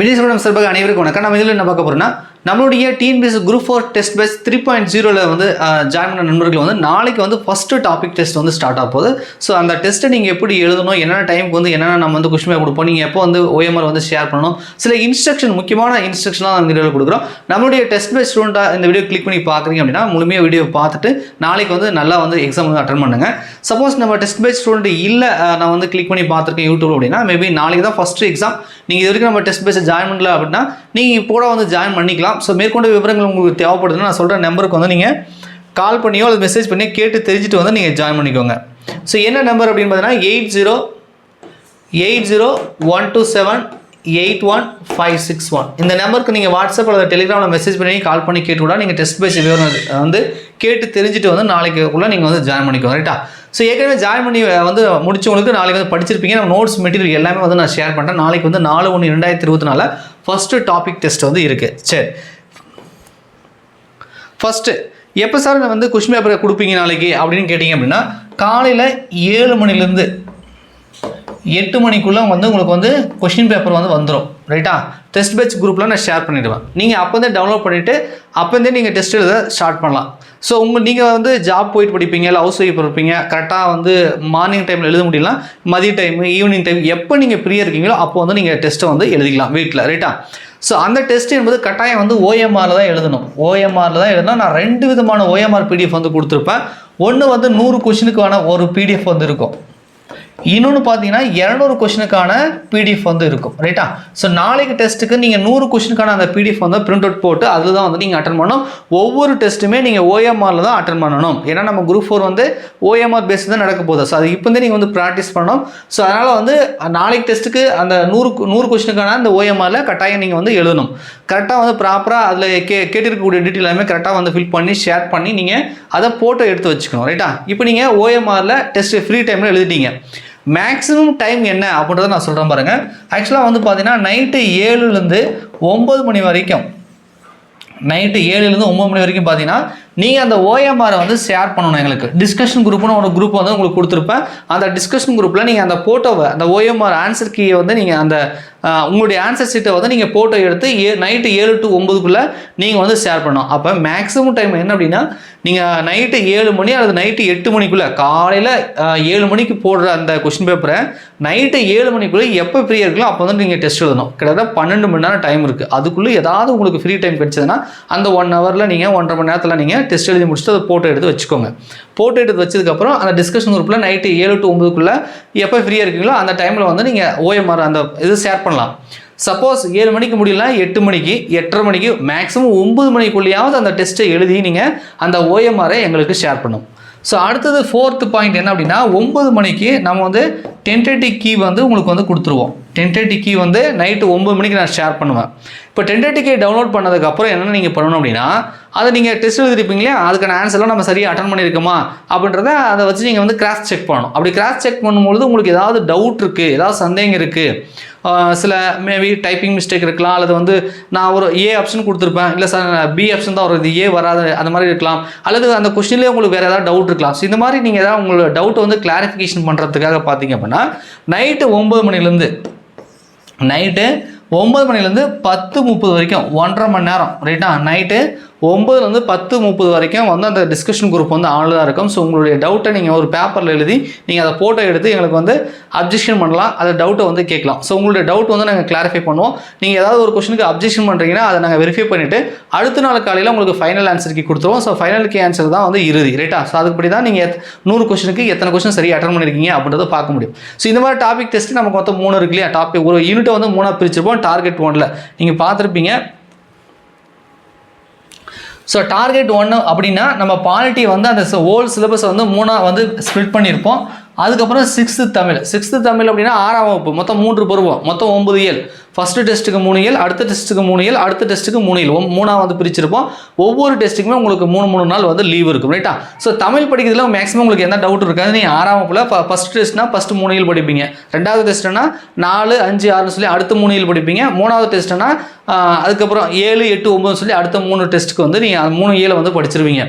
விஜய் சார்பாக அனைவருக்கும் வணக்கம். நம்ம இதில் என்ன பார்க்க போகிறோம்னா நம்மளுடைய TNPS group four test base three point ஜீரோவில் வந்து ஜாயின் பண்ண நண்பர்கள் வந்து நாளைக்கு வந்து ஃபஸ்ட்டு டாபிக் டெஸ்ட் வந்து ஸ்டார்ட் ஆக போகுது. ஸோ அந்த டெஸ்ட்டை நீங்கள் எப்படி எழுதணும் என்னென்ன டைமுக்கு வந்து என்னென்ன நம்ம வந்து கொஸ்டின் பேப்பர் கொடுப்போம் நீங்கள் எப்போ வந்து ஓஎம்ஆர் வந்து ஷேர் பண்ணணும் சில இன்ஸ்ட்ரக்ஷன் முக்கியமான இன்ஸ்ட்ரக்ஷன்லாம் அந்த வீடியோவில் கொடுக்குறோம். நம்மளுடைய டெஸ்ட் பேஸ் ஸ்டூடெண்ட்டாக இந்த வீடியோ கிளிக் பண்ணி பார்க்குறீங்க அப்படின்னா முழுமையாக வீடியோ பார்த்துட்டு நாளைக்கு வந்து நல்லா வந்து எக்ஸாம் வந்து அட்டன் பண்ணுங்க. சப்போஸ் நம்ம டெஸ்ட் பேஸ் ஸ்டூடெண்ட் இல்லை நான் வந்து கிளிக் பண்ணி பார்த்துருக்கேன் யூடியூப் அப்படின்னா மேபி நாளைக்கு தான் ஃபஸ்ட்டு எக்ஸாம் நீங்கள் இது வரைக்கும் நம்ம டெஸ்ட் பேஸை ஜாயின் பண்ணல அப்படின்னா நீங்கள் இப்போ கூட வந்து ஜாயின் பண்ணிக்கலாம். ஸோ மேற்கொண்டு விவரங்கள் உங்களுக்கு தேவைப்படுதுன்னா நான் சொல்கிற நம்பருக்கு வந்து நீங்கள் கால் பண்ணியோ அல்லது மெசேஜ் பண்ணியோ கேட்டு தெரிஞ்சுட்டு வந்து நீங்கள் ஜாயின் பண்ணிக்கோங்க. ஸோ என்ன நம்பர் அப்படின்னு பார்த்தீங்கன்னா eight zero eight zero one two seven eight one five six one இந்த நம்பருக்கு நீங்கள் வாட்ஸ்அப் அல்லது டெலிகிராமில் மெசேஜ் பண்ணி கால் பண்ணி கேட்டு கூட நீங்கள் டெஸ்ட் பேஸ் விவரம் வந்து கேட்டு தெரிஞ்சுட்டு வந்து நாளைக்குள்ளே நீங்கள் வந்து ஜாயின் பண்ணிக்கோங்க ரைட்டா ஸோ ஏற்கனவே ஜாயின் பண்ணி வந்து முடிச்சவங்களுக்கு நாளைக்கு வந்து படிச்சிருப்பீங்க. நம்ம நோட்ஸ் மெட்டீரியல் எல்லாமே வந்து நான் ஷேர் பண்ணுறேன் நாளைக்கு வந்து நாலு ஒன்று ரெண்டாயிரத்தி இருபத்தி நாலு ஃபஸ்ட்டு டாபிக் டெஸ்ட் வந்து இருக்குது சரி. ஃபஸ்ட்டு எப்போ சார் வந்து கொஷின் பேப்பரை கொடுப்பீங்க நாளைக்கு அப்படின்னு கேட்டிங்க அப்படின்னா காலையில் ஏழு மணிலேருந்து எட்டு மணிக்குள்ளே வந்து உங்களுக்கு வந்து கொஷின் பேப்பர் வந்து வந்துடும் ரைட்டா டெஸ்ட் பேட்ச் குரூப்பில் நான் ஷேர் பண்ணிவிடுவேன் நீங்கள் அப்போதே டவுன்லோட் பண்ணிவிட்டு அப்போந்தே நீங்கள் டெஸ்ட் எழுத ஸ்டார்ட் பண்ணலாம். ஸோ உங்கள் நீங்கள் வந்து ஜாப் போயிட்டு படிப்பீங்க இல்லை ஹவுஸ் ஒய்ஃப் இருப்பீங்க கரெக்டாக வந்து மார்னிங் டைமில் எழுத முடியலாம் மதிய டைம் ஈவினிங் டைம் எப்போ நீங்கள் ஃப்ரீயாக இருக்கீங்களோ அப்போ வந்து நீங்கள் டெஸ்ட்டை வந்து எழுதிக்கலாம் வீட்டில் ரைட்டா ஸோ அந்த டெஸ்ட் என்பது கட்டாயம் வந்து ஓஎம்ஆரில் தான் எழுதணும். ஓஎம்ஆரில் தான் எழுதணும் நான் ரெண்டு விதமான ஓஎம்ஆர் பிடிஎஃப் வந்து கொடுத்துருப்பேன். ஒன்று வந்து நூறு கொஷினுக்கான ஒரு பிடிஎஃப் வந்து இருக்கும். இன்னொன்று பார்த்தீங்கன்னா இரநூறு கொஷினுக்கான பிடிஎஃப் வந்து இருக்கும். ரைட்டா ஸோ நாளைக்கு டெஸ்ட்டுக்கு நீங்கள் நூறு கொஷினுக்கான அந்த பிடிஎஃப் வந்து பிரிண்ட் அவுட் போட்டு அதில் தான் வந்து நீங்கள் அட்டன் பண்ணணும். ஒவ்வொரு டெஸ்ட்டுமே நீங்கள் ஓஎம்ஆரில் தான் அட்டன் பண்ணணும். ஏன்னா நம்ம குரூப் ஃபோர் வந்து ஓஎம்ஆர் பேஸ் தான் நடக்க போகுது. ஸோ அது இப்போ நீங்கள் வந்து ப்ராக்டிஸ் பண்ணணும். ஸோ அதனால் வந்து நாளைக்கு டெஸ்ட்டுக்கு அந்த நூறு நூறு கொஷினுக்கான அந்த ஓஎம்ஆரில் கட்டாயம் நீங்கள் வந்து எழுதணும். கரெக்டாக வந்து ப்ராப்பராக அதில் கே கேட்டிருக்கக்கூடிய டீட்டெயில் எல்லாமே கரெக்டாக வந்து ஃபில் பண்ணி ஷேர் பண்ணி நீங்கள் அதை ஃபோட்டோ எடுத்து வச்சுக்கணும். ரைட்டா இப்போ நீங்கள் ஓஎம்ஆரில் டெஸ்ட்டு ஃப்ரீ டைமில் எழுதிட்டீங்க. மேக்ஸிமம் டைம் என்ன அப்படின்றத நான் சொல்கிறேன் பாருங்கள் ஆக்சுவலாக வந்து பார்த்தீங்கன்னா நைட்டு ஏழுலேருந்து ஒம்பது மணி வரைக்கும் நைட்டு ஏழுலேருந்து ஒம்பது மணி வரைக்கும் பார்த்தீங்கன்னா நீங்கள் அந்த ஓஎம்ஆரை வந்து ஷேர் பண்ணணும் எங்களுக்கு. டிஸ்கஷன் குரூப்னு ஒரு குரூப் வந்து உங்களுக்கு கொடுத்துருப்பேன். அந்த டிஸ்கஷன் குரூப்பில் நீங்கள் அந்த ஃபோட்டோவை அந்த ஓஎம்ஆர் ஆன்சர் கீயை வந்து நீங்கள் அந்த உங்களுடைய ஆன்சர் சீட்டை வந்து நீங்கள் ஃபோட்டோ எடுத்து ஏ நைட்டு ஏழு டு ஒம்பதுக்குள்ளே நீங்கள் வந்து ஷேர் பண்ணணும். அப்போ மேக்ஸிமம் டைம் என்ன அப்படின்னா நீங்கள் நைட்டு ஏழு மணி அல்லது நைட்டு எட்டு மணிக்குள்ளே காலையில் ஏழு மணிக்கு போடுற அந்த கொஷின் பேப்பரை நைட்டு ஏழு மணிக்குள்ளே எப்போ ஃப்ரீயாக இருக்கோ அப்போ வந்து நீங்கள் டெஸ்ட் எழுதணும். கிட்டத்தட்ட பன்னெண்டு மணி நேரம் டைம் இருக்குது அதுக்குள்ளே ஏதாவது உங்களுக்கு ஃப்ரீ டைம் கிடைச்சதுன்னா அந்த ஒன் ஹவரில் நீங்கள் ஒன்றரை மணி நேரத்தில் நீங்கள் டெஸ்ட் எழுதி முடிச்சுட்டு அதை ஃபோட்டோ எடுத்து வச்சுக்கோங்க. ஃபோட்டோ எடுத்து வச்சதுக்கப்புறம் அந்த டிஸ்கஷன் குரூப்பில் நைட்டு ஏழு டு ஒம்பதுக்குள்ளே எப்போ ஃப்ரீயாக இருக்கீங்களோ அந்த டைமில் வந்து நீங்கள் ஓஎம்ஆர் அந்த இது ஷேர் பண்ணலாம். சப்போஸ் ஏழு மணிக்கு முடியல எட்டு மணிக்கு எட்டரை மணிக்கு மேக்ஸிமம் ஒம்பது மணிக்குள்ளேயாவது அந்த டெஸ்ட்டை எழுதி நீங்கள் அந்த ஓஎம்ஆரை எங்களுக்கு ஷேர் பண்ணும். ஸோ அடுத்தது ஃபோர்த்து பாயிண்ட் என்ன அப்படின்னா ஒம்பது மணிக்கு நம்ம வந்து டென்டேட்டிவ் கீ வந்து உங்களுக்கு வந்து கொடுத்துருவோம். டென்டேட்டிவ் கீ வந்து நைட்டு ஒம்பது மணிக்கு நான் ஷேர் பண்ணுவேன். இப்போ டென்டேட்டிவ் கீ டவுன்லோட் பண்ணதுக்கப்புறம் என்ன நீங்கள் பண்ணணும் அப்படின்னா அதை நீங்கள் டெஸ்ட் எழுதிருப்பீங்க அதுக்கான ஆன்சர்லாம் நம்ம சரியாக அட்டன் பண்ணியிருக்கோமா? அப்படின்றத அதை வச்சு நீங்கள் வந்து கிராஸ் செக் பண்ணணும். அப்படி கிராஸ் செக் பண்ணும்பொழுது உங்களுக்கு ஏதாவது டவுட் இருக்குது ஏதாவது சந்தேகம் இருக்குது சில மேபி டைப்பிங் மிஸ்டேக் இருக்கலாம் அல்லது வந்து நான் ஒரு ஏ ஆப்ஷன் கொடுத்துருப்பேன் இல்லை சார் பி ஆப்ஷன் தான் வருது ஏ வராது அந்த மாதிரி இருக்கலாம். அல்லது அந்த கொஸ்டின்லேயே உங்களுக்கு வேறு ஏதாவது டவுட் இருக்கலாம். ஸோ இந்த மாதிரி நீங்கள் ஏதாவது உங்களோட டவுட் வந்து கிளாரிஃபிகேஷன் பண்ணுறதுக்காக பார்த்தீங்க அப்படின்னா நைட்டு ஒம்பது மணிலேருந்து நைட்டு ஒம்பது மணிலேருந்து பத்து முப்பது வரைக்கும் ஒன்றரை மணி நேரம் ரைட்டா நைட்டு ஒம்பதுலேருந்து பத்து முப்பது வரைக்கும் வந்து அந்த டிஸ்கஷன் குரூப் வந்து ஆனில் தான் இருக்கும். ஸோ உங்களுடைய டவுட்டை நீங்கள் ஒரு பேப்பரில் எழுதி நீங்கள் அதை ஃபோட்டோ எடுத்து எங்களுக்கு வந்து அப்ஜெக்ஷன் பண்ணலாம். அதை டவுட்டை வந்து கேட்கலாம். ஸோ உங்களுடைய டவுட் வந்து நாங்கள் கிளாரிஃபை பண்ணுவோம். நீங்கள் ஏதாவது ஒரு கொஷனுக்கு அப்ஜெக்ஷன் பண்ணுறீங்கன்னா அதை நாங்கள் வெரிஃபை பண்ணிவிட்டு அடுத்த நாள் காலையில் உங்களுக்கு ஃபைனல் ஆன்சருக்கு கொடுத்துருவோம். ஸோ ஃபைனலுக்கு ஆன்சர் தான் வந்து இறுதி ரைட்டா ஸோ அதுபடி தான் நீங்கள் நூறு கொஸ்டினுக்கு எத்தனை கொஷின் சரியாக அட்டன் பண்ணியிருக்கீங்க அப்படின்றத பார்க்க முடியும். ஸோ இந்த மாதிரி டாபிக் டெஸ்ட்டு நமக்கு மொத்தம் மூணு இருக்கு இல்லையா? டாபிக் ஒரு யூனிட்டை வந்து மூணாக பிரிச்சிருப்போம். டார்கெட் ஒன்ல நீங்கள் பார்த்துருப்பீங்க. ஸோ டார்கெட் ஒன்று அப்படின்னா நம்ம பாலிட்டி வந்து அந்த ஹோல் சிலபஸ் வந்து மூணாக வந்து ஸ்ப்ளிட் பண்ணியிருப்போம் அதுக்கப்புறம் சிக்ஸ்த்து தமிழ். சிக்ஸ்த்து தமிழ் அப்படின்னா ஆறாம் வகுப்பு. மொத்தம் மூன்று பருவம். மொத்தம் ஒம்பது ஏழு ஃபஸ்ட்டு டெஸ்ட்டுக்கு மூணு இயல் அடுத்த டெஸ்ட்டுக்கு மூணு இயல் அடுத்த டெஸ்ட்டுக்கு மூணு இயல் மூணாக வந்து பிரிச்சிருப்போம். ஒவ்வொரு டெஸ்ட்டுக்குமே உங்களுக்கு மூணு மூணு நாள் வந்து லீவ் இருக்கும் ரைட்டா ஸோ தமிழ் படிக்கிறதுல மேக்ஸிமம் உங்களுக்கு எந்த டவுட் இருக்காது. நீங்கள் ஆறாம் வகுப்பில் ஃபஸ்ட் டெஸ்ட்னா ஃபஸ்ட்டு மூணு இயல் படிப்பீங்க. ரெண்டாவது டெஸ்ட்னா நாலு அஞ்சு ஆறுன்னு சொல்லி அடுத்த மூணு இயல் படிப்பீங்க. மூணாவது டெஸ்ட்னா அதுக்கப்புறம் ஏழு எட்டு ஒம்பதுன்னு சொல்லி அடுத்த மூணு டெஸ்ட்டுக்கு வந்து நீங்கள் அந்த மூணு இயலை வந்து படிச்சிருவீங்க.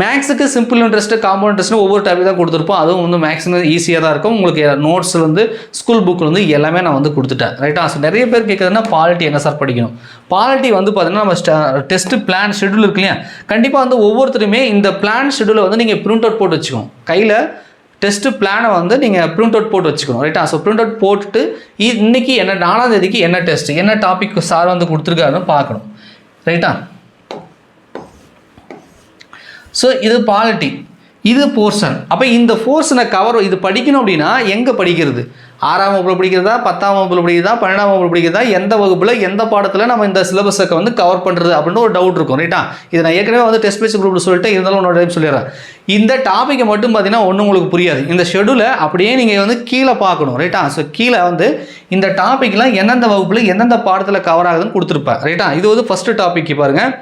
மேக்ஸுக்கு சிம்பிள் இன்ட்ரெஸ்ட்டு காம்பவுண்ட் இன்ட்ரெஸ்ட்னு ஒவ்வொரு டைப் தான் கொடுத்துருப்போம். அதுவும் வந்து மேக்ஸிமம் ஈஸியாக தான் இருக்கும். உங்களுக்கு நோட்ஸ் வந்து ஸ்கூல் புக்கில் வந்து எல்லாமே நான் வந்து கொடுத்துட்டேன் ரைட்டா ஸோ நிறைய பேர் பேர் கேட்குறதுன்னா பாலிட்டி என்ன சார் படிக்கணும்? பாலிட்டி வந்து பார்த்தீங்கன்னா நம்ம டெஸ்ட் பிளான் ஷெட்யூல் இருக்கு இல்லையா? கண்டிப்பாக வந்து ஒவ்வொருத்தருமே இந்த பிளான் ஷெட்யூலை வந்து நீங்கள் பிரிண்ட் அவுட் போட்டு வச்சுக்கோங்க கையில் டெஸ்ட்டு பிளானை வந்து நீங்கள் பிரிண்ட் அவுட் போட்டு வச்சுக்கணும் ரைட்டா ஸோ பிரிண்ட் அவுட் போட்டுட்டு இன்னைக்கு என்ன நாலாம் தேதிக்கு என்ன டெஸ்ட் என்ன டாபிக் சார் வந்து கொடுத்துருக்காருன்னு பார்க்கணும் ரைட்டா ஸோ இது பாலிட்டி இது போர்ஷன் அப்போ இந்த போர்ஷனை கவர் இது படிக்கணும் அப்படின்னா எங்கே படிக்கிறது? ஆறாம் வகுப்பில் படிக்கிறதா பத்தாம் வகுப்பில் படிக்கிறதா பன்னெண்டாம் வகுப்பில் படிக்கிறதா எந்த வகுப்பில் எந்த பாடத்தில் நம்ம இந்த சிலபஸை வந்து கவர் பண்ணுறது அப்படின்னு ஒரு டவுட் இருக்கும் ரைட்டா இது நான் ஏற்கனவே வந்து டெஸ்ட் பேச்சு குரூப்பில் சொல்லிட்டு இருந்தாலும் இன்னொரு டைம் சொல்லிடுறேன். இந்த டாப்பிக்கை மட்டும் பார்த்தீங்கன்னா ஒன்றும் உங்களுக்கு புரியாது. இந்த ஷெடியூலை அப்படியே நீங்கள் வந்து கீழே பார்க்கணும் ரைட்டா ஸோ கீழே வந்து இந்த டாப்பிக்லாம் எந்தெந்த வகுப்பில் எந்தெந்த பாடத்தில் கவர் ஆகுதுன்னு கொடுத்துருப்பேன் ரைட்டா இது வந்து ஃபஸ்ட்டு டாபிக் பாருங்கள்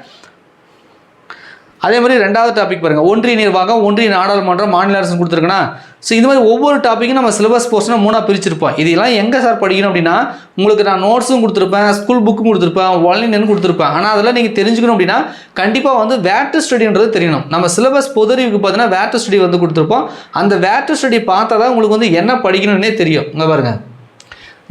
அதே மாதிரி ரெண்டாவது டாபிக் பாருங்க. ஒன்றிய நிர்வாகம் ஒன்றிய நாடாளுமன்றம் மாநில அரசு கொடுத்துருக்குன்னா ஸோ இது மாதிரி ஒவ்வொரு டாப்பிக்கும் நம்ம சிலபஸ் போர்ஷனாக மூணாக பிரிச்சிருப்போம். இதெல்லாம் எங்கே சார் படிக்கணும் அப்படின்னா உங்களுக்கு நான் நோட்ஸும் கொடுத்துருப்பேன் ஸ்கூல் புக்கும் கொடுத்துருப்பேன் ஆன்லைன் கொடுத்துருப்பேன். ஆனால் அதெல்லாம் நீங்கள் தெரிஞ்சுக்கணும் அப்படின்னா கண்டிப்பாக வந்து வேட்டு ஸ்டடின்றது தெரியணும். நம்ம சிலபஸ் பொதுறிவுக்கு பார்த்தீங்கன்னா வேட்டு ஸ்டடி வந்து கொடுத்துருப்போம். அந்த வேட்டு ஸ்டடி பார்த்தா தான் உங்களுக்கு வந்து என்ன படிக்கணும்னே தெரியும். இங்கே பாருங்க.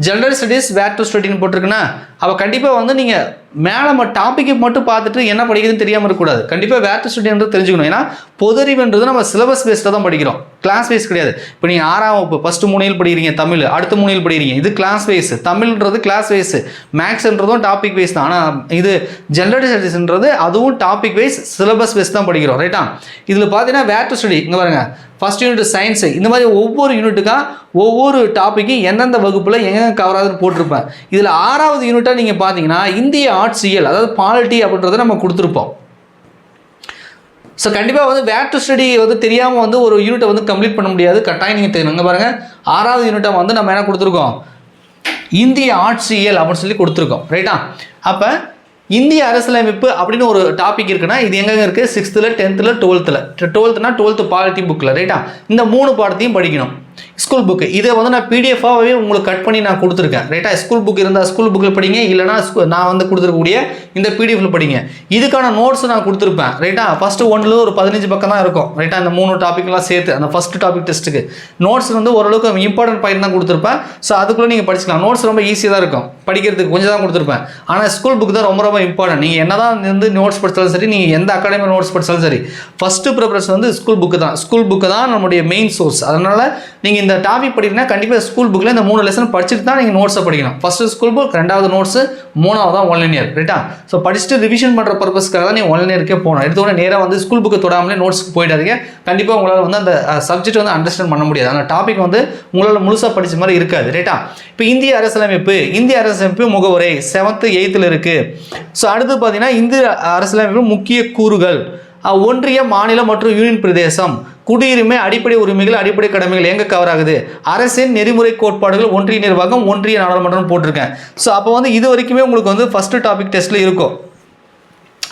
ஜென்ரல் ஸ்டடீஸ் வேட்டு ஸ்டடின்னு போட்டிருக்குன்னா அப்போ கண்டிப்பாக வந்து நீங்கள் மேலே நம்ம டாப்பிக்கை மட்டும் பார்த்துட்டு என்ன படிக்கிறதுன்னு தெரியாமல் இருக்கக்கூடாது. கண்டிப்பாக வேர் ஸ்டூடெண்ட் தெரிஞ்சுக்கணும். ஏன்னா பொதறிவுன்றது நம்ம சிலபஸ் பேஸ்டில் தான் படிக்கிறோம். கிளாஸ் வைஸ் கிடையாது. இப்போ நீங்கள் ஆறாம் வகுப்பு ஃபஸ்ட்டு மூணில் படிக்கிறீங்க தமிழ் அடுத்த மூணில் படிக்கிறீங்க. இது கிளாஸ் வைஸ் தமிழ்ன்றது கிளாஸ் வைஸ் மேக்ஸ்ன்றதும் டாபிக் வைஸ் தான். ஆனால் இது ஜென்ரல் ஸ்டடிஸ்ன்றது அதுவும் டாபிக் வைஸ் சிலபஸ் வைஸ் தான் படிக்கிறோம். ரைட்டா இதில் பார்த்தீங்கன்னா வேர் ஸ்டடி இங்கே பாருங்க. ஃபர்ஸ்ட் யூனிட் சயின்ஸு இந்த மாதிரி ஒவ்வொரு யூனிட்டுக்காக ஒவ்வொரு டாப்பிக்கும் எந்தெந்த வகுப்பில் எங்கெங்கே கவர் ஆகுதுன்னு போட்டிருப்பேன். இதில் ஆறாவது யூனிட்டாக நீங்கள் பார்த்தீங்கன்னா இந்திய ஆட்சியல் அதாவது பாலிட்டி e அப்படின்றத நம்ம கொடுத்துருப்போம். ஸோ கண்டிப்பாக வந்து வேர் டு ஸ்டடி வந்து தெரியாமல் வந்து ஒரு யூனிட்டை வந்து கம்ப்ளீட் பண்ண முடியாது. கட்டாயம் நீங்கள் தெரியும் இங்கே பாருங்கள் ஆறாவது யூனிட்டை வந்து நம்ம என்ன கொடுத்துருக்கோம்? இந்திய ஆட்சியல் அப்படின்னு சொல்லி கொடுத்துருக்கோம். ரைட்டா அப்போ இந்திய அரசியலமைப்பு அப்படின்னு ஒரு டாபிக் இருக்குன்னா இது எங்கெங்க இருக்குது சிக்ஸ்த்தில் டென்த்தில் டுவெல்த்தில் டுவெல்த்னா டுவெல்த்து பாலிட்டி புக்கில் ரைட்டா இந்த மூணு பாடத்தையும் படிக்கணும். ஸ்கூல் புக்கு இதை வந்து நான் பிடிஎஃபாகவே உங்களுக்கு கட் பண்ணி நான் கொடுத்துருக்கேன். ரைட்டாக ஸ்கூல் புக் இருந்தால் ஸ்கூல் புக்கில் படிங்க. இல்லைனா நான் வந்து கொடுத்துருக்கக்கூடிய இந்த பிடிஎஃபில் படிங்க. இதுக்கான நோட்ஸ் நான் கொடுத்துருப்பேன். ரைட்டா ஃபஸ்ட்டு ஒன்றில் ஒரு பதினஞ்சு பக்கம் தான் இருக்கும். ரைட்டா அந்த மூணு டாப்பிக்லாம் சேர்த்து அந்த ஃபஸ்ட் டாபிக் டெஸ்ட்டுக்கு நோட்ஸ் வந்து ஓரளவுக்கு இம்பார்ட்டன்ட் பாயிண்ட் தான் கொடுத்துருப்பேன். ஸோ அதுக்குள்ளே நீங்கள் படிச்சுக்கலாம். நோட்ஸ் ரொம்ப ஈஸியாக தான் இருக்கும். படிக்கிறதுக்கு கொஞ்சம் தான் கொடுத்துருப்பேன். ஆனால் ஸ்கூல் புக் தான் ரொம்ப ரொம்ப இம்பார்ட்டன்ட் நீங்கள் என்ன தான் வந்து நோட்ஸ் படித்தாலும் சரி நீங்கள் எந்த அகாடமி நோட்ஸ் படித்தாலும் சரி ஃபஸ்ட்டு ப்ரிப்பரேஷன் வந்து ஸ்கூல் புக்கு தான். ஸ்கூல் புக்கு தான் நம்முடைய மெயின் சோர்ஸ் அதனால் நீங்கள் இந்த டாபிக் படிக்கிறீங்கன்னா கண்டிப்பாக ஸ்கூல் புக்கில் இந்த மூணு லெசன் படிச்சுட்டு தான் நீங்கள் நோட்ஸை படிக்கணும். ஃபஸ்ட்டு ஸ்கூல் புக் ரெண்டாவது நோட்ஸு மூணாவது தான் ஒன்லைன் இயர் ரைட்டா ஸோ படிச்சுட்டு ரிவிஷன் பண்ணுற பர்பஸ்க்காக தான் நீங்கள் ஒன்லைன் இயர்க்கே போகணும். எடுத்தோடனே நேராக வந்து ஸ்கூல் புக்கு தொடாமலே நோட்ஸ்க்கு போயிடாதீங்க. கண்டிப்பாக உங்களால் வந்து அந்த சப்ஜெக்ட் வந்து அண்டர்ஸ்டாண்ட் பண்ண முடியாது. அந்த டாபிக் வந்து உங்களால் முழுசாக படித்த மாதிரி இருக்காது ரைட்டா இப்போ இந்திய அரசியலமைப்பு இந்திய அரசியலமைப்பு முகவுரை செவன்த்து எயித்தில் இருக்குது ஸோ அடுத்து பார்த்தீங்கன்னா இந்திய அரசியலமைப்பு முக்கிய கூறுகள். ஒன்றிய மாநில மற்றும் யூனியன் பிரதேசம். குடியுரிமை அடிப்படை உரிமைகள் அடிப்படை கடமைகள் எங்கே கவர் ஆகுது அரசின் நெறிமுறை கோட்பாடுகள் ஒன்றிய நிர்வாகம் ஒன்றிய நாடாளுமன்றம் போட்டிருக்கேன். ஸோ அப்போ வந்து இது வரைக்குமே உங்களுக்கு வந்து ஃபஸ்ட்டு டாபிக் டெஸ்ட்டில் இருக்கும்.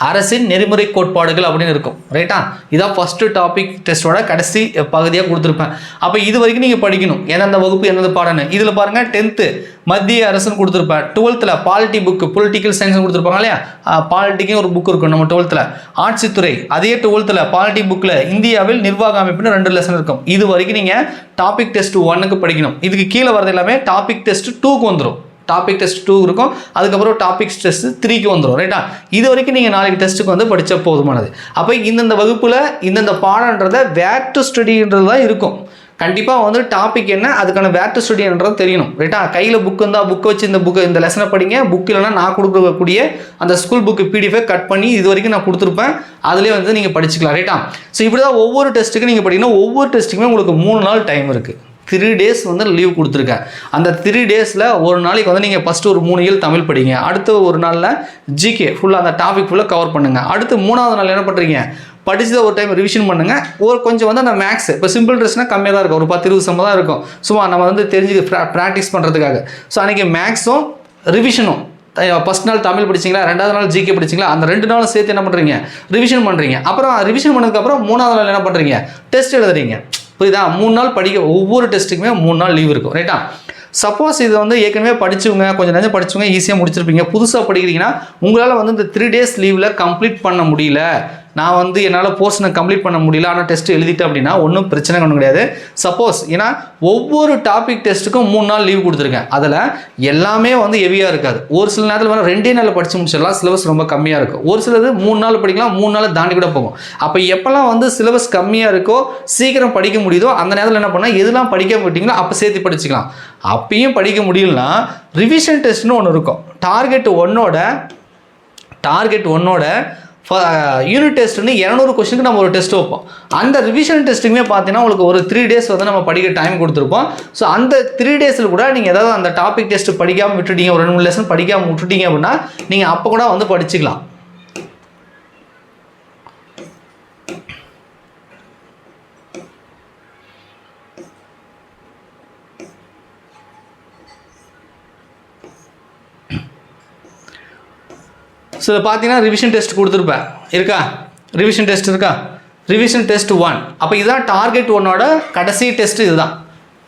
அரசின் நெறிமுறை கோட்பாடுகள் அப்படின்னு இருக்கும் ரைட்டா இதான் ஃபஸ்ட்டு டாபிக் டெஸ்ட்டோட கடைசி பகுதியாக கொடுத்துருப்பேன். அப்போ இது வரைக்கும் நீங்கள் படிக்கணும். எந்தெந்த வகுப்பு எந்தெந்த பாடம்னு இதில் பாருங்கள் டென்த்து மத்திய அரசுன்னு கொடுத்துருப்பேன். டுவெல்த்தில் பாலிட்டி புக்கு பொலிட்டிக்கல் சயின்ஸ் கொடுத்துருப்பாங்க இல்லையா? பாலிட்டிக்கும் ஒரு புக் இருக்கும் நம்ம டுவெல்த்தில் ஆட்சித்துறை அதே டுவெல்த்தில் பாலிட்டி புக்கில் இந்தியாவில் நிர்வாக அமைப்புன்னு ரெண்டு லெசன் இருக்கும். இது வரைக்கும் நீங்கள் டாபிக் டெஸ்ட் ஒன்னுக்கு படிக்கணும். இதுக்கு கீழே வரது எல்லாமே டாபிக் டெஸ்ட் டூக்கு வந்துடும் டாபிக் டெஸ்ட் டூ இருக்கும். அதுக்கப்புறம் டாபிக் டெஸ்ட் த்ரீக்கு வந்துடும் ரைட்டா இது வரைக்கும் நீங்கள் நாளைக்கு டெஸ்ட்டுக்கு வந்து படித்தா போதுமானது. அப்போ இந்தந்த வகுப்பில் இந்தந்த பாடன்றத வேர் டு ஸ்டடின்றது தான் இருக்கும். கண்டிப்பாக வந்து டாபிக் என்ன அதுக்கான வேர் டு ஸ்டடின்றது தெரியணும். ரைட்டா கையில் புக் இருந்தால் புக்கை வச்சு இந்த புக்கு இந்த லெசனை படிங்க. புக் இல்லைனா நான் கொடுக்கக்கூடிய அந்த ஸ்கூல் புக்கு பிடிஎஃபை கட் பண்ணி இது வரைக்கும் நான் கொடுத்துருப்பேன். அதிலே வந்து நீங்கள் படிச்சுக்கலாம். ரைட்டா ஸோ இப்படி தான் ஒவ்வொரு டெஸ்ட்டுக்கும் நீங்கள் படிக்கணும். ஒவ்வொரு டெஸ்ட்டுக்குமே உங்களுக்கு மூணு நாள் டைம் இருக்குது த்ரீ டேஸ் வந்து லீவ் கொடுத்துருக்கேன். அந்த த்ரீ டேஸில் ஒரு நாளைக்கு வந்து நீங்கள் ஃபஸ்ட்டு ஒரு மூணு இயல் தமிழ் படிங்க. அடுத்த ஒரு நாளில் ஜிகே ஃபுல்லாக அந்த டாபிக் ஃபுல்லாக கவர் பண்ணுங்கள் அடுத்து மூணாவது நாள் என்ன பண்ணுறீங்க படிச்சதை ஒரு டைம் ரிவிஷன் பண்ணுங்கள் ஒரு கொஞ்சம் வந்து அந்த மேக்ஸ் இப்போ சிம்பிள் ட்ரெஸ்னால் கம்மியாக தான் இருக்கும். ஒரு பத்து இருபது சம்பளம் தான் இருக்கும். சும்மா நம்ம வந்து தெரிஞ்சு ப்ராக்டிஸ் பண்ணுறதுக்காக ஸோ அன்றைக்கி மேக்ஸும் ரிவிஷனும் ஃபஸ்ட் நாள் தமிழ் படிச்சிங்களா? ரெண்டாவது நாள் ஜிகே படிச்சிங்களா? அந்த ரெண்டு நாளும் சேர்த்து என்ன பண்ணுறீங்க ரிவிஷன் பண்ணுறீங்க அப்புறம் ரிவிஷன் பண்ணதுக்கப்புறம் மூணாவது நாள் என்ன பண்ணுறீங்க டெஸ்ட் எழுதுறீங்க. புரியுதா? மூணு நாள் படிக்க ஒவ்வொரு டெஸ்ட்டுக்குமே மூணு நாள் லீவ் இருக்கும். ரைட்டா சப்போஸ் இதை வந்து ஏற்கனவே படிச்சவங்க கொஞ்சம் நேரம் படிச்சவங்க ஈஸியாக முடிச்சிருப்பீங்க. புதுசாக படிக்கிறீங்கன்னா உங்களால் வந்து இந்த த்ரீ டேஸ் லீவில் கம்ப்ளீட் பண்ண முடியல. நான் வந்து என்னால் போர்ஷனை கம்ப்ளீட் பண்ண முடியல ஆனால் டெஸ்ட் எழுதிட்டேன் அப்படின்னா ஒன்றும் பிரச்சனை ஒன்றும் கிடையாது. சப்போஸ் ஏன்னா ஒவ்வொரு டாபிக் டெஸ்ட்டுக்கும் மூணு நாள் லீவ் கொடுத்துருக்கேன். அதில் எல்லாமே வந்து ஹெவியாக இருக்காது. ஒரு சில நேரத்தில் வந்து ரெண்டே நாளில் படித்து முடிச்சிடலாம் சிலபஸ் ரொம்ப கம்மியாக இருக்கும். ஒரு சிலது மூணு நாள் படிக்கலாம் மூணு நாள் தாண்டி கூட போகும். அப்போ எப்போல்லாம் வந்து சிலபஸ் கம்மியாக இருக்கோ சீக்கிரம் படிக்க முடியுதோ அந்த நேரத்தில் என்ன பண்ணால் எதெல்லாம் படிக்க மாட்டிங்களோ அப்போ சேர்த்து படிச்சுக்கலாம். அப்பயும் படிக்க முடியலனா ரிவிஷன் டெஸ்ட்னு ஒன்று இருக்கும். டார்கெட் ஒன்னோட டார்கெட் ஒன்னோட யூனிட் டெஸ்ட்னு இரநூறு கொஸ்டினுக்கு நம்ம ஒரு டெஸ்ட் வைப்போம். அந்த ரிவிஷன் டெஸ்ட்டுக்குமே பார்த்தீங்கன்னா உங்களுக்கு ஒரு த்ரீ டேஸ் வந்து நம்ம படிக்க டைம் கொடுத்துருப்போம். ஸோ அந்த த்ரீ டேஸில் கூட நீங்கள் ஏதாவது அந்த டாபிக் டெஸ்ட் படிக்காமல் விட்டுட்டீங்க ஒரு ரெண்டு மூணு லெசன் படிக்காமல் விட்டுட்டீங்க அப்படின்னா நீங்கள் அப்போ கூட வந்து படிச்சுக்கலாம். ஸோ பார்த்தீங்கன்னா ரிவிஷன் டெஸ்ட் கொடுத்துருப்பேன். இருக்கா? ரிவிஷன் டெஸ்ட் இருக்கா? ரிவிஷன் டெஸ்ட் ஒன் அப்போ இதுதான் டார்கெட் ஒன்னோட கடைசி டெஸ்ட் இதுதான்.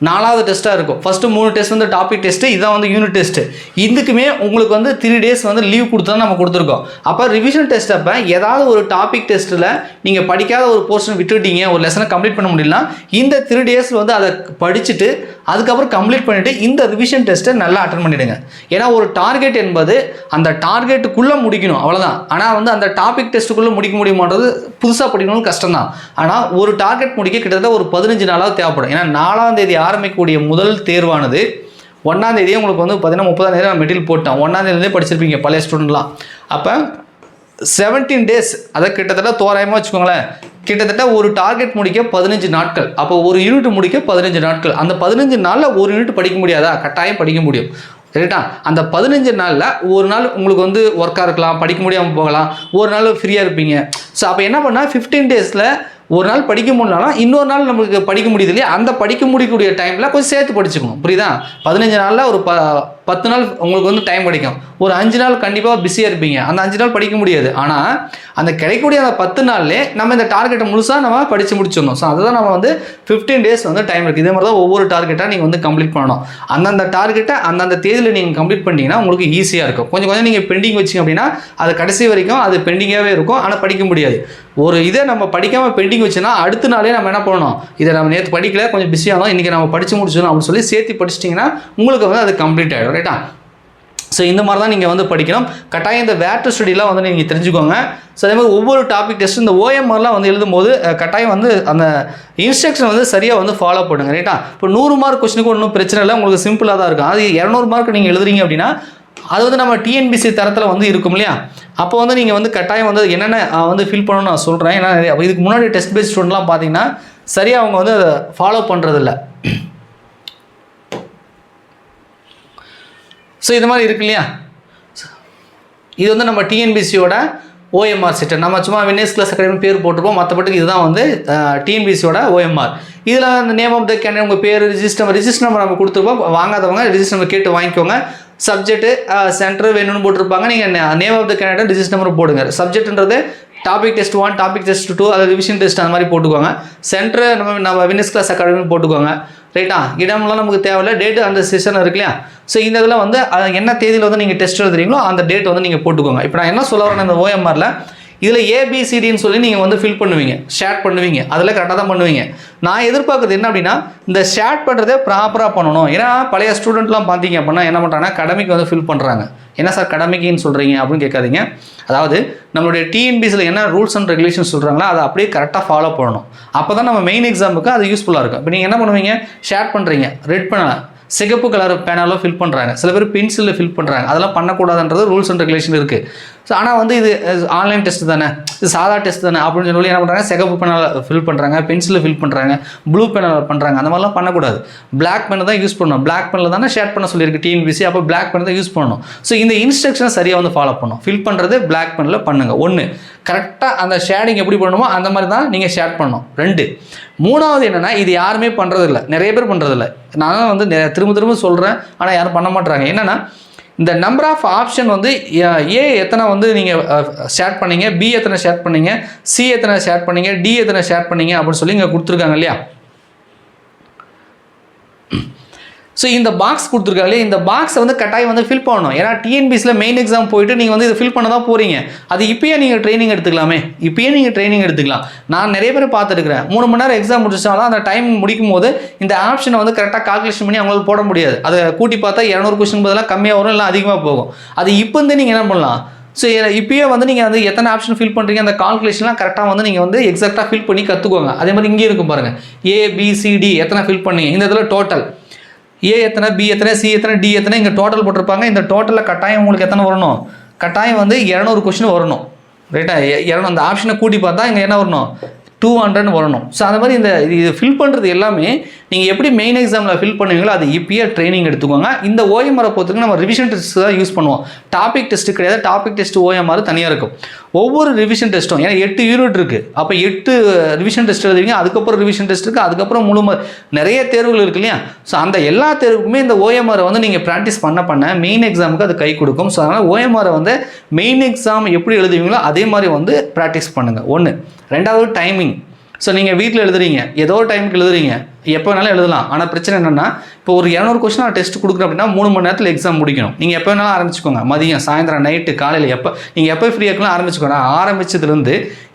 நாலாவது டெஸ்ட்டாக இருக்கும். ஃபஸ்ட்டு மூணு டெஸ்ட் வந்து டாபிக் டெஸ்ட்டு இதான் வந்து யூனிட் டெஸ்ட்டு இதுக்குமே உங்களுக்கு வந்து த்ரீ டேஸ் வந்து லீவ் கொடுத்து நம்ம கொடுத்துருக்கோம். அப்போ ரிவிஷன் டெஸ்ட் அப்போ ஏதாவது ஒரு டாபிக் டெஸ்ட்டில் நீங்கள் படிக்காத ஒரு போர்ஷன் விட்டுட்டீங்க ஒரு லெசனை கம்ப்ளீட் பண்ண முடியலனா இந்த த்ரீ டேஸில் வந்து அதை படிச்சுட்டு அதுக்கப்புறம் கம்ப்ளீட் பண்ணிவிட்டு இந்த ரிவிஷன் டெஸ்ட்டை நல்லா அட்டன் பண்ணிவிடுங்க ஏன்னா ஒரு டார்கெட் என்பது அந்த டார்கெட்டுக்குள்ளே முடிக்கணும் அவ்வளோதான் ஆனால் வந்து அந்த டாபிக் டெஸ்ட்டுக்குள்ளே முடிக்க முடியுமான்றது புதுசாக படிக்கணும் கஷ்டம் தான் ஆனால் ஒரு டார்கெட் முடிக்க கிட்டத்தட்ட ஒரு பதினஞ்சு நாளாவது தேவைப்படும். ஏன்னா நாலாம் தேதி ஆரம்பிக்கக்கூடிய முதல் தேர்வானது ஒன்றாந்தேதியே உங்களுக்கு வந்து பார்த்தீங்கன்னா முப்பதாம் தேதி நான் மெட்டீரியல் போட்டேன். ஒன்றாம் படிச்சிருப்பீங்க பழைய ஸ்டூடெண்ட்லாம் அப்போ செவன்டீன் டேஸ் அதை கிட்டத்தட்ட தோராயமாக வச்சுக்கோங்களேன். கிட்டத்தட்ட ஒரு டார்கெட் முடிக்க பதினஞ்சு நாட்கள். அப்போ ஒரு யூனிட் முடிக்க பதினஞ்சு நாட்கள். அந்த பதினஞ்சு நாளில் ஒரு யூனிட் படிக்க முடியாதா? கட்டாயம் படிக்க முடியும். சரிட்டா அந்த பதினஞ்சு நாளில் ஒரு நாள் உங்களுக்கு வந்து ஒர்க்காக இருக்கலாம் படிக்க முடியாமல் போகலாம். ஒரு நாள் ஃப்ரீயாக இருப்பீங்க. ஸோ அப்போ என்ன பண்ணால் ஃபிஃப்டீன் டேஸில் ஒரு நாள் படிக்க முடியலனாலும் இன்னொரு நாள் நமக்கு படிக்க முடியுது இல்லையா? அந்த படிக்க முடியக்கூடிய டைமில் கொஞ்சம் சேர்த்து படிச்சுக்கணும். புரியுதா? பதினஞ்சு நாளில் ஒரு ப பத்து நாள் உங்களுக்கு வந்து டைம் கிடைக்கும். ஒரு அஞ்சு நாள் கண்டிப்பாக பிஸியாக இருப்பீங்க. அந்த அஞ்சு நாள் படிக்க முடியாது. ஆனால் அந்த கிடைக்கக்கூடிய அந்த பத்து நாள்லே நம்ம இந்த டார்கெட்டை முழுசாக நம்ம படித்து முடிச்சிடணும். ஸோ அதுதான் நம்ம வந்து ஃபிஃப்டீன் டேஸ் வந்து டைம் இருக்குது இதே மாதிரி தான் ஒவ்வொரு டார்கெட்டாக நீங்கள் வந்து கம்ப்ளீட் பண்ணணும். அந்தந்த டார்கெட்டை அந்தந்த தேதியில் நீங்கள் கம்ப்ளீட் பண்ணிங்கன்னா உங்களுக்கு ஈஸியாக இருக்கும். கொஞ்சம் கொஞ்சம் நீங்கள் பெண்டிங் வச்சிங்க அப்படின்னா அது கடைசி வரைக்கும் அது பெண்டிங்காகவே இருக்கும். ஆனால் படிக்க முடியாது. ஒரு இதை நம்ம படிக்காமல் பெண்டிங் வச்சுன்னா அடுத்த நாளே நம்ம என்ன பண்ணணும்? இதை நம்ம நேற்று படிக்கல கொஞ்சம் பிஸியாக இன்றைக்கி நம்ம படித்து முடிச்சிடணும் அப்படின்னு சொல்லி சேர்த்து படிச்சிட்டிங்கன்னா உங்களுக்கு வந்து அது கம்ப்ளீட் ஆகிடும் ரைட்டா ஸோ இந்த மாதிரி தான் நீங்கள் வந்து படிக்கணும். கட்டாயம் இந்த வேட்டர் ஸ்டடிலாம் வந்து நீங்கள் தெரிஞ்சுக்கோங்க. ஸோ அதே மாதிரி ஒவ்வொரு டாபிக் டெஸ்ட் இந்த ஓஎம்ஆர்லாம் வந்து எழுதும்போது கட்டாயம் வந்து அந்த இன்ஸ்ட்ரக்ஷன் வந்து சரியாக வந்து ஃபாலோ பண்ணுங்க ரைட்டா இப்போ நூறு மார்க் கொஸ்டினுக்கு ஒன்றும் பிரச்சனை இல்லை உங்களுக்கு சிம்பிளாக தான் இருக்கும். அது இரநூறு மார்க் நீங்கள் எழுதுறீங்க அப்படின்னா அது வந்து நம்ம டிஎன்பிசி தரத்தில் வந்து இருக்கும் இல்லையா? அப்போ வந்து நீங்கள் வந்து கட்டாயம் வந்து என்னென்ன வந்து ஃபில் பண்ணணும்னு நான் சொல்கிறேன் ஏன்னா இதுக்கு முன்னாடி டெஸ்ட் பேஸ்ட் ஸ்டூடெண்ட்லாம் பார்த்தீங்கன்னா சரியாக அவங்க வந்து அதை ஃபாலோ பண்ணுறதில்ல ஸோ இது மாதிரி இருக்கு இல்லையா? இது வந்து நம்ம டிஎன்பிசியோட ஓஎம்ஆர் செட்டு நம்ம சும்மா வினேஸ் கிளாஸ் அகாடமி பேர் போட்டிருப்போம். மற்றபடிக்கு இதுதான் வந்து டிஎன்பிசியோட ஓஎம்ஆர் இதில் அந்த நேம் ஆஃப் த கேண்டிடேட் உங்கள் பேர் ரிஜிஸ்டர் ரிஜிஸ்டர் நம்பர் நம்ம கொடுத்துருப்போம். வாங்காதவங்க ரிஜிஸ்டர் நம்பர் கேட்டு வாங்கிக்கோங்க. சப்ஜெக்ட்டு சென்டர் வேணும்னு போட்டிருப்பாங்க. நீங்கள் name of the candidate register number போடுங்க. சப்ஜெக்ட்ன்றது topic test one topic test two அதாவது ரிவிஷன் டெஸ்ட் அந்த மாதிரி போட்டுக்கோங்க. சென்டர் நம்ம நம்ம வினஸ் கிளாஸ் அகாடமின்னு போட்டுக்கோங்க. ரைட்டா இடம்லாம் நமக்கு தேவையில்ல. டேட்டு அந்த செஷன் இருக்கு இல்லையா? ஸோ இந்த இதில் வந்து என்ன தேதியில் வந்து நீங்கள் டெஸ்ட் எழுதுறீங்களோ அந்த டேட் வந்து நீங்கள் போட்டுக்கோங்க. இப்போ நான் என்ன சொல்ல வரேன் இந்த ஓஎம்ஆரில் இதில் ஏபிசிடின்னு சொல்லி நீங்கள் வந்து ஃபில் பண்ணுவீங்க ஷேட் பண்ணுவீங்க அதில் கரெக்டாக தான் பண்ணுவீங்க. நான் எதிர்பார்க்குறது என்ன அப்படின்னா இந்த ஷேட் பண்ணுறதே ப்ராப்பராக பண்ணணும். ஏன்னா பழைய ஸ்டூடெண்ட்லாம் பார்த்தீங்க அப்படின்னா என்ன பண்ணுறாங்கன்னா கடமைக்கு வந்து ஃபில் பண்ணுறாங்க என்ன சார் கடமைக்குன்னு சொல்கிறீங்க அப்படின்னு கேட்காதீங்க. அதாவது நம்மளுடைய டிஎன்பிசியில் என்ன ரூல்ஸ் அண்ட் ரெகுலேஷன் சொல்கிறாங்களோ அதை அப்படியே கரெக்டாக ஃபாலோ பண்ணணும். அப்போ தான் நம்ம மெயின் எக்ஸாமுக்கு அது யூஸ்ஃபுல்லாக இருக்கும். இப்போ நீங்கள் என்ன பண்ணுவீங்க? ஷேர் பண்ணுறீங்க ரெட் பண்ணலாம். சிகப்பு கலர் பேனலில் ஃபில் பண்ணுறாங்க சில பேர் பென்சிலில் ஃபில் பண்ணுறாங்க அதெல்லாம் பண்ணக்கூடாதுன்றது ரூல்ஸ் அண்ட் ரெகுலேஷன் இருக்குது ஸோ ஆனால் வந்து இது ஆன்லைன் டெஸ்ட் தானே? இது சாதா டெஸ்ட் தானே? அப்படின்னு சொல்லி என்ன பண்ணுறாங்க சிகப்பு பேனலில் ஃபில் பண்ணுறாங்க பென்சிலில் ஃபில் பண்ணுறாங்க ப்ளூ பேனலில் பண்ணுறாங்க அந்த மாதிரிலாம் பண்ணக்கூடாது. பிளாக் பென் தான் யூஸ் பண்ணணும். பிளாக் பெனில் தானே ஷேட் பண்ண சொல்லியிருக்கு டிஎன்பிசி அப்போ பிளாக் பென் தான் யூஸ் பண்ணணும். ஸோ இந்த இன்ஸ்ட்ரக்ஷனை சரியாக வந்து ஃபாலோ பண்ணணும். ஃபில் பண்ணுறது பிளாக் பெனில் பண்ணுங்கள் ஒன்று கரெக்டாக அந்த ஷேடிங் எப்படி பண்ணணுமோ அந்த மாதிரி தான் நீங்கள் ஷேட் பண்ணணும். ரெண்டு. மூணாவது என்னென்னா இது யாருமே பண்ணுறதில்ல நிறைய பேர் பண்ணுறதில்ல நான் வந்து திரும்ப திரும்ப சொல்கிறேன் ஆனால் யாரும் பண்ண மாட்டுறாங்க என்னென்னா இந்த நம்பர் ஆஃப் ஆப்ஷன் வந்து ஏ எத்தனை வந்து நீங்கள் ஷேர் பண்ணீங்க பி எத்தனை ஷேர் பண்ணீங்க சி எத்தனை ஷேர் பண்ணீங்க டி எத்தனை ஷேர் பண்ணீங்க அப்படின்னு சொல்லி இங்கே கொடுத்துருக்காங்க இல்லையா? ஸோ இந்த பாக்ஸ் கொடுத்துருக்காங்களே இந்த பாக்ஸை வந்து கட்டாயம் வந்து ஃபில் பண்ணணும். ஏன்னா டிஎன்பிஎஸ்சியில் மெயின் எக்ஸாம் போயிட்டு நீங்கள் வந்து இதை ஃபில் பண்ண தான் போகிறீங்க அது இப்போயே நீங்கள் ட்ரைனிங் எடுத்துக்கலாமே. இப்போயே நீங்கள் ட்ரைனிங் எடுத்துக்கலாம். நான் நிறைய பேர் பார்த்துருக்கிறேன். மூணு மணி நேரம் எக்ஸாம் முடிச்சாலும் அந்த டைம் முடிக்கும் போது இந்த ஆப்ஷனை வந்து கரெக்டாக கால்குலேஷன் பண்ணி அவங்களால போட முடியாது. அதை கூட்டி பார்த்தா இரநூறு கொஸ்டின் பதிலாக கம்மியாக வரும் இல்லை அதிகமாக போகும். அது இப்போ வந்து நீங்கள் என்ன பண்ணலாம்? ஸோ இப்போயே வந்து நீங்கள் வந்து எத்தனை ஆப்ஷன் ஃபில் பண்ணுறீங்க அந்த கால்குலேஷன்லாம் கரெக்டாக வந்து நீங்கள் வந்து எக்ஸாக்டாக ஃபில் பண்ணி கற்றுக்கோங்க அதே மாதிரி இங்கே இருக்கும் பாருங்கள் ஏபிசிடி எத்தனை ஃபில் பண்ணீங்க? இந்த இதில் டோட்டல் ஏ எத்தனை பி எத்தனை சி எத்தனை டி எத்தனை இங்கே டோட்டல் போட்டிருப்பாங்க. இந்த டோட்டலில் கட்டாயம் உங்களுக்கு எத்தனை வரணும்? கட்டாயம் வந்து இரநூறு கொஷின் வரணும். ரைட்டா இரநூறு அந்த ஆப்ஷனை கூட்டி பார்த்தா இங்கே என்ன வரணும்? டூ ஹண்ட்ரட்னு வரணும். ஸோ அந்த மாதிரி இந்த இது ஃபில் பண்ணுறது எல்லாமே நீங்கள் எப்படி மெயின் எக்ஸாமில் ஃபில் பண்ணுவீங்களோ அது இப்பயே ட்ரைனிங் எடுத்துக்கோங்க. இந்த ஓஎம்ஆரை பொறுத்தவரைக்கும் நம்ம ரிவிஷன் டெஸ்ட் தான் யூஸ் பண்ணுவோம். டாபிக் டெஸ்ட் கிடையாது டாபிக் டெஸ்ட் ஓஎம்ஆர் தனியாக இருக்கும். ஒவ்வொரு ரிவிஷன் டெஸ்ட்டும் ஏன்னா எட்டு யூனிட் இருக்குது அப்போ எட்டு ரிவிஷன் டெஸ்ட் எழுதுவீங்க அதுக்கப்புறம் ரிவிஷன் டெஸ்ட் இருக்குது அதுக்கப்புறம் முழு நிறைய தேர்வுகள் இருக்கு இல்லையா? ஸோ அந்த எல்லா தேர்வுக்குமே இந்த ஓஎம்ஆரை வந்து நீங்கள் ப்ராக்டிஸ் பண்ண பண்ண மெயின் எக்ஸாமுக்கு அது கை கொடுக்கும். ஸோ அதனால் ஓஎம்ஆரை வந்து மெயின் எக்ஸாம் எப்படி எழுதுவீங்களோ அதே மாதிரி வந்து ப்ராக்டிஸ் பண்ணுங்கள் ஒன்று ரெண்டாவது டைமிங் ஸோ நீங்கள் வீட்டில் எழுதுறீங்க. ஏதோ ஒரு டைமுக்கு எழுதுறீங்க. எப்போ வேணாலும் எழுதலாம். ஆனால் பிரச்சனை என்னென்னா இப்போ ஒரு இரநூறு கொஸ்டின் நான் டெஸ்ட் கொடுக்குறேன் அப்படின்னா மூணு மணி நேரத்தில் எக்ஸாம் முடிக்கணும். நீங்கள் எப்போ வேணாலும் ஆரம்பிச்சுக்கோங்க. மதியம் சாயந்தரம் நைட்டு காலையில் எப்போ நீங்கள் எப்போ ஃப்ரீயாக இருக்கலாம் ஆரம்பிச்சுக்கோங்க. ஆரம்பிச்சதுலேருந்து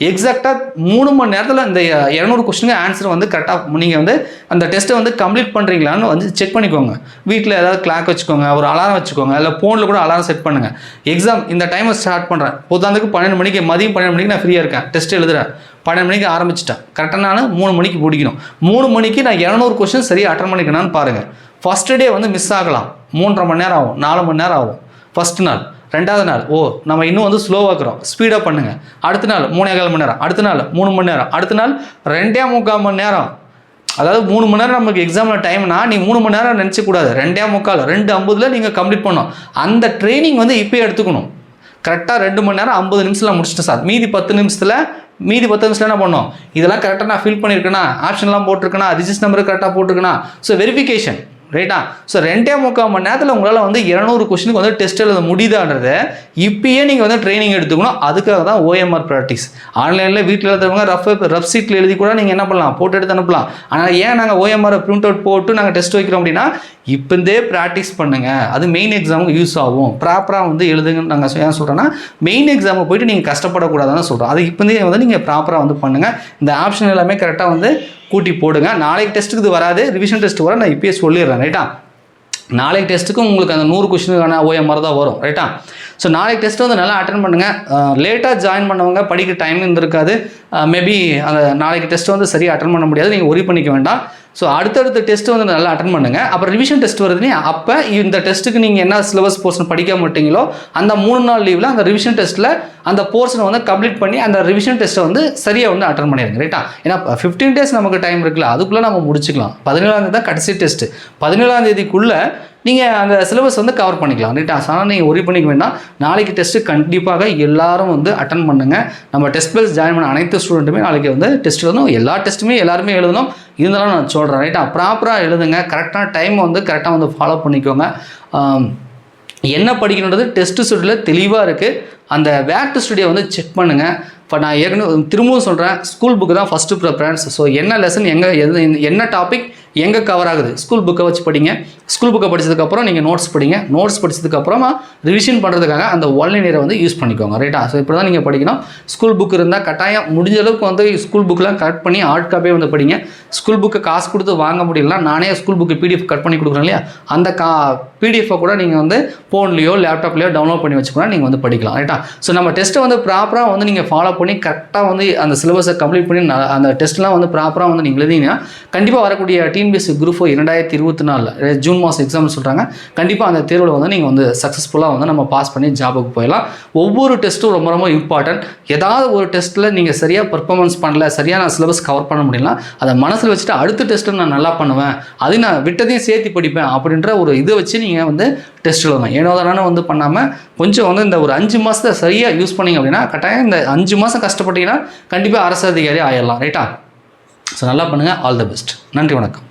எக்ஸாக்டாக மூணு மணி நேரத்தில் இந்த இரநூறு கொஸ்டினுக்கு ஆன்சர் வந்து கரெக்டாக நீங்கள் வந்து அந்த டெஸ்ட்டை வந்து கம்ப்ளீட் பண்ணுறீங்களான்னு வந்து செக் பண்ணிக்கோங்க. வீட்டில் ஏதாவது கிளாக் வச்சுக்கோங்க ஒரு அலாரம் வச்சுக்கோங்க இல்லை ஃபோனில் கூட அலாரம் செட் பண்ணுங்கள் எக்ஸாம் இந்த டைமை ஸ்டார்ட் பண்ணுறேன் பொதுவாந்துக்கு பன்னெண்டு மணிக்கு மதியம் பன்னெண்டு மணிக்கு நான் ஃப்ரீயாக இருக்கேன். டெஸ்ட் எழுதுறேன். பன்னெண்டு மணிக்கு ஆரம்பிச்சிட்டேன். கரெக்டாக நான் மூணு மணிக்கு பிடிக்கணும் மூணு மணிக்கு நான் இரநூறு கொஸ்டின் சரியாக அட்டன் பண்ணிக்கணும்னு பாருங்கள் ஃபஸ்ட்டு டே வந்து மிஸ் ஆகலாம். மூன்றரை மணி நேரம் ஆகும் நாலு மணி நேரம் ஆகும். ஃபஸ்ட் நாள். ரெண்டாவது நாள். ஓ நம்ம இன்னும் வந்து ஸ்லோவாக்குறோம் ஸ்பீடாக பண்ணுங்கள் அடுத்த நாள் மூணே கால் மணி நேரம். அடுத்த நாள் மூணு மணி நேரம். அடுத்த நாள் ரெண்டே முக்கால் மணி நேரம். அதாவது மூணு மணி நேரம் நமக்கு எக்ஸாமில் டைம்னா நீ மூணு மணி நேரம் நினச்சிக்கூடாது ரெண்டே முக்கால் ரெண்டு ஐம்பதுல நீங்கள் கம்ப்ளீட் பண்ணணும். அந்த ட்ரைனிங் வந்து இப்போயே எடுத்துக்கணும். கரெக்டாக ரெண்டு மணி நேரம் ஐம்பது நிமிஷத்தில் முடிச்சிட்டேன் சார். மீதி பத்து நிமிஷத்தில் மீதி பத்து நிமிஷத்தில் என்ன பண்ணோம்? இதெல்லாம் கரெக்டாக நான் ஃபில் பண்ணியிருக்கேனா? ஆப்ஷன்லாம் போட்டிருக்கேனா? ரிஜிஸ்டர் நம்பர் கரெக்டாக போட்டிருக்கேனா? ஸோ வெரிஃபிகேஷன் ரைட்டா ஸோ ரெண்டே முக்கால் மணி நேரத்தில் உங்களால் வந்து இரநூறு கொஸ்டினுக்கு வந்து டெஸ்ட் எழுத முடியுதான்றதை இப்பயே நீங்கள் வந்து ட்ரைனிங் எடுத்துக்கணும். அதுக்காக தான் ஓஎம்ஆர் ப்ராக்டிஸ் ஆன்லைனில் வீட்டில் எழுதுறவங்க ரஃப் ரஃப் சீட்டில் எழுதி கூட நீங்கள் என்ன பண்ணலாம்? போட்டு எடுத்து அனுப்பலாம். ஆனால் ஏன் நாங்கள் ஓஎம்ஆர் பிரிண்ட் அவுட் போட்டு நாங்கள் டெஸ்ட் வைக்கிறோம் அப்படின்னா இப்போந்தே ப்ராக்டிஸ் பண்ணுங்கள் அது மெயின் எக்ஸாமுக்கு யூஸ் ஆகும். ப்ராப்பராக வந்து எழுதுங்கன்னு நாங்கள் ஏன் சொல்கிறேன்னா மெயின் எக்ஸாமுக்கு போயிட்டு நீங்கள் கஷ்டப்படக்கூடாதுன்னு சொல்கிறோம் அது இப்போந்தே வந்து நீங்கள் ப்ராப்பராக வந்து பண்ணுங்கள் இந்த ஆப்ஷன் எல்லாமே கரெக்டாக வந்து கூட்டி போடுங்க. நாளைக்கு டெஸ்ட்டுக்கு இது வராது. ரிவிஷன் டெஸ்ட் வர நான் இப்போயே சொல்லிடுறேன். ரைட்டா நாளைக்கு டெஸ்ட்டுக்கும் உங்களுக்கு அந்த நூறு கொஷினுக்கான ஓஎம்ஆர் தான் வரும். ரைட்டா ஸோ நாளைக்கு டெஸ்ட் வந்து நல்லா அட்டன் பண்ணுங்கள் லேட்டாக ஜாயின் பண்ணவங்க படிக்க டைம் இருந்திருக்காது. மேபி அந்த நாளைக்கு டெஸ்ட் வந்து சரியாக அட்டன் பண்ண முடியாது. நீங்கள் ஒரி பண்ணிக்க வேண்டாம். ஸோ அடுத்தடுத்த டெஸ்ட் வந்து நல்லா அட்டன் பண்ணுங்கள் அப்புறம் ரிவிஷன் டெஸ்ட் வருதுனே அப்போ இந்த டெஸ்ட்டுக்கு நீங்கள் என்ன சிலபஸ் போர்ஷன் படிக்க மாட்டீங்களோ அந்த மூணு நாள் லீவில் அந்த ரிவிஷன் டெஸ்ட்டில் அந்த போர்ஷனை வந்து கம்ப்ளீட் பண்ணி அந்த ரிவிஷன் டெஸ்ட்டை வந்து சரியாக வந்து அட்டன் பண்ணிடுங்க ரைட்டா ஏன்னா ஃபிஃப்டீன் டேஸ் நமக்கு டைம் இருக்குல்ல அதுக்குள்ளே நம்ம முடிச்சுக்கலாம். பதினேழாம் தேதி தான் கடைசி டெஸ்ட்டு பதினேழாம் தேதிக்குள்ளே நீங்கள் அந்த சிலபஸ் வந்து கவர் பண்ணிக்கலாம். ரைட்டா ஆனால் நீங்கள் ஒரி பண்ணிக்க வேண்டாம். நாளைக்கு டெஸ்ட்டு கண்டிப்பாக எல்லாரும் வந்து அட்டன் பண்ணுங்கள் நம்ம டெஸ்ட் பெல்ஸ் ஜாயின் பண்ண அனைத்து ஸ்டூடெண்ட்டுமே நாளைக்கு வந்து டெஸ்ட் எழுதணும். எல்லா டெஸ்ட்டுமே எல்லாருமே எழுதணும். இருந்தாலும் நான் சொல்கிறேன் ரைட்டா ப்ராப்பராக எழுதுங்க. கரெக்டான டைம் வந்து கரெக்டாக வந்து ஃபாலோ பண்ணிக்கோங்க. என்ன படிக்கணுன்றது டெஸ்ட் ஸ்டுடியோவில் தெளிவாக இருக்குது அந்த வேக்ட் ஸ்டுடியோ வந்து செக் பண்ணுங்கள் இப்போ நான் ஏற்கனவே திரும்பவும் சொல்கிறேன் ஸ்கூல் புக்கு தான் ஃபஸ்ட்டு ப்ரிஃபரன்ஸ் ஸோ என்ன லெசன் எங்கே எது என்ன டாபிக் எங்கே கவர் ஆகுது? ஸ்கூல் புக்கை வச்சு படிங்க. ஸ்கூல் புக்கை படித்ததுக்கப்புறம் நீங்கள் நோட்ஸ் படிங்க. நோட்ஸ் படித்ததுக்கப்புறமா ரிவிஷன் பண்ணுறதுக்காக அந்த ஒன்லைனரை வந்து யூஸ் பண்ணிக்கோங்க. ரைட்டா ஸோ இப்படி தான் நீங்கள் படிக்கணும். ஸ்கூல் புக் இருந்தால் கட்டாயம் முடிஞ்ச அளவுக்கு வந்து ஸ்கூல் புக்கெலாம் கட் பண்ணி ஹார்ட் காப்பியே வந்து படிங்க. ஸ்கூல் புக்கை காசு கொடுத்து வாங்க முடியலனா நானே ஸ்கூல் புக்கு பிடிஎஃப் கட் பண்ணி கொடுக்குறேன் இல்லையா? அந்த கா பிடிஎஃபை கூட நீங்கள் வந்து ஃபோன்லேயோ லேப்டாப்லேயோ டவுன்லோட் பண்ணி வச்சுக்கூட நீங்கள் வந்து படிக்கலாம். ரைட்டா ஸோ நம்ம டெஸ்ட்டை வந்து ப்ராப்பராக வந்து நீங்கள் ஃபாலோ பண்ணி கரெக்டாக வந்து அந்த சிலபஸை கம்ப்ளீட் பண்ணி அந்த டெஸ்ட்லாம் வந்து ப்ராப்பராக வந்து நீங்கள் எழுதிங்கன்னா கண்டிப்பாக வரக்கூடிய டிஎன்பிஎஸ்சி குரூப் ஃபோர் இரண்டாயிரத்தி இருபத்தி நாலில் ஜூன் மாதம் எக்ஸாம்னு சொல்கிறாங்க கண்டிப்பாக அந்த தேர்வில் வந்து நீங்கள் வந்து சக்ஸஸ்ஃபுல்லாக வந்து நம்ம பாஸ் பண்ணி ஜாபுக்கு போயிடலாம். ஒவ்வொரு டெஸ்ட்டும் ரொம்ப ரொம்ப இம்பார்ட்டன்ட் ஏதாவது ஒரு டெஸ்ட்டில் நீங்கள் சரியாக பெர்ஃபார்மன்ஸ் பண்ணல சரியாக நான் சிலபஸ் கவர் பண்ண முடியல அதை மனசில் வச்சுட்டு அடுத்த டெஸ்ட்டு நான் நல்லா பண்ணுவேன் அது நான் விட்டதையும் சேர்த்து படிப்பேன் அப்படின்ற ஒரு இதை வச்சு நீங்கள் வந்து டெஸ்ட் எழுதணும் ஏனோ தானே வந்து பண்ணாமல் கொஞ்சம் வந்து இந்த ஒரு அஞ்சு மாதத்தை சரியாக யூஸ் பண்ணீங்க அப்படின்னா கட்டாயம் இந்த அஞ்சு மாதம் கஷ்டப்பட்டீங்கன்னா கண்டிப்பாக அரசு அதிகாரி ஆயிடலாம் ரைட்டா ஸோ நல்லா பண்ணுங்கள் ஆல் த பெஸ்ட் நன்றி வணக்கம்.